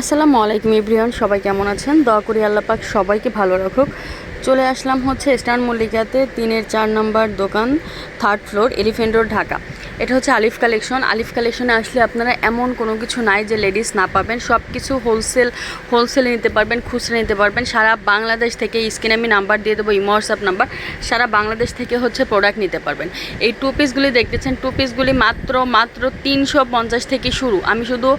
আসসালামু আলাইকুম ইব্রিয়ান সবাই কেমন আছেন? দয়া করি আল্লাহ পাক সবাইকে ভালো রাখুক। চলে আসলাম হচ্ছে স্টার মল্লিকাতে, তিনের চার নম্বর দোকান third floor elephant road Dhaka. এটা হচ্ছে আলিফ কালেকশন। আলিফ কালেকশনে আসলে আপনারা এমন কোনো কিছু নাই যে লেডিস না পাবেন। সব কিছু হোলসেল হোলসেলে নিতে পারবেন, খুচরা নিতে পারবেন। সারা বাংলাদেশ থেকে স্ক্রিনে আমি নাম্বার দিয়ে দেবো ইমো হোয়াটসঅ্যাপ নাম্বার সারা বাংলাদেশ থেকে হচ্ছে প্রোডাক্ট নিতে পারবেন। এই টু পিসগুলি দেখতেছেন টু পিসগুলি মাত্র মাত্র তিনশো পঞ্চাশ থেকে শুরু। আমি শুধু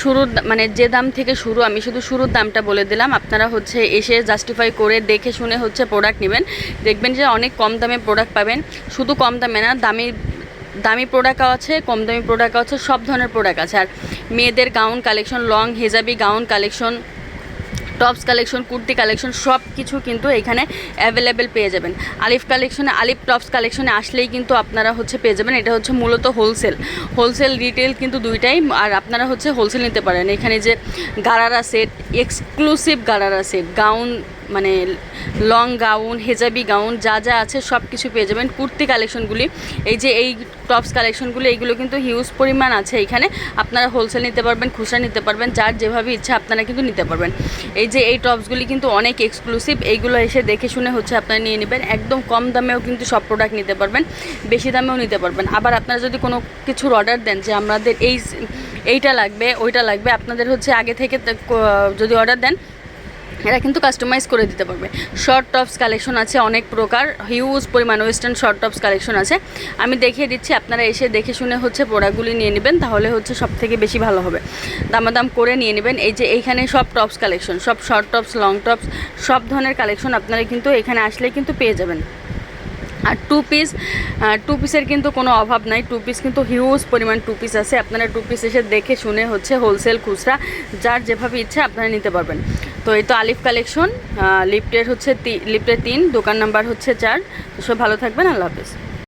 শুরুর মানে যে দাম থেকে শুরু, আমি শুধু শুরুর দামটা বলে দিলাম। আপনারা হচ্ছে এসে জাস্টিফাই করে দেখে শুনে হচ্ছে প্রোডাক্ট নেবেন। দেখবেন যে অনেক কম দামে প্রোডাক্ট পাবেন। শুধু কম দামে না, দামি দামি প্রোডাক্টও আছে, কম দামি প্রোডাক্ট আছে, সব ধরনের প্রোডাক্ট আছে। আর মেয়েদের gown collection long হেজাবি gown collection tops collection kurti collection সব কিছু কিন্তু এখানে অ্যাভেলেবেল পেয়ে যাবেন। আলিফ কালেকশনে আলিফ টপস কালেকশনে আসলেই কিন্তু আপনারা হচ্ছে পেয়ে যাবেন। এটা হচ্ছে মূলত হোলসেল হোলসেল রিটেল কিন্তু দুইটাই, আর আপনারা হচ্ছে হোলসেল নিতে পারেন। এখানে যে gharara set exclusive gharara set gown মানে লং গাউন হেজাবি গাউন যা যা আছে সব কিছু পেয়ে যাবেন। কুর্তি কালেকশনগুলি এই যে এই টপস কালেকশনগুলো এইগুলো কিন্তু হিউজ পরিমাণ আছে এখানে। আপনারা হোলসেল নিতে পারবেন, খুচরা নিতে পারবেন, যার যেভাবে ইচ্ছা আপনারা কিন্তু নিতে পারবেন। এই যে এই টপসগুলি কিন্তু অনেক এক্সক্লুসিভ এইগুলো এসে দেখে শুনে হচ্ছে আপনারা নিয়ে নেবেন। একদম কম দামেও কিন্তু সব প্রোডাক্ট নিতে পারবেন, বেশি দামেও নিতে পারবেন। আবার আপনারা যদি কোনো কিছুর অর্ডার দেন যে আমাদের এই, এইটা লাগবে, ওইটা লাগবে, আপনাদের হচ্ছে আগে থেকে যদি অর্ডার দেন এরা কিন্তু কাস্টমাইজ করে দিতে পারবে। শর্ট টপস কালেকশন আছে অনেক প্রকার হিউজ পরিমাণ ওয়েস্টার্ন শর্ট টপস কালেকশন আছে। আমি দেখিয়ে দিচ্ছি, আপনারা এসে দেখে শুনে হচ্ছে প্রোডাক্টগুলি নিয়ে নেবেন, তাহলে হচ্ছে সব থেকে বেশি ভালো হবে। দামাদাম করে নিয়ে নেবেন, এই যে এইখানে সব টপস কালেকশন সব শর্ট টপস লং টপস সব ধরনের কালেকশন আপনারা কিন্তু এখানে আসলে কিন্তু পেয়ে যাবেন। আর টু পিস টু পিসের কিন্তু কোনো অভাব নাই। টু পিস কিন্তু হিউজ পরিমাণ টু পিস আছে। আপনারা টু পিস এসে দেখে শুনে হচ্ছে হোলসেল খুচরা, যার যেভাবে ইচ্ছে আপনারা নিতে পারবেন। তো এই তো আলিফ কালেকশন লিফটের হচ্ছে লিফটের তিন, দোকান নাম্বার হচ্ছে চার। সব ভালো থাকবেন, আল্লাহ হাফিজ।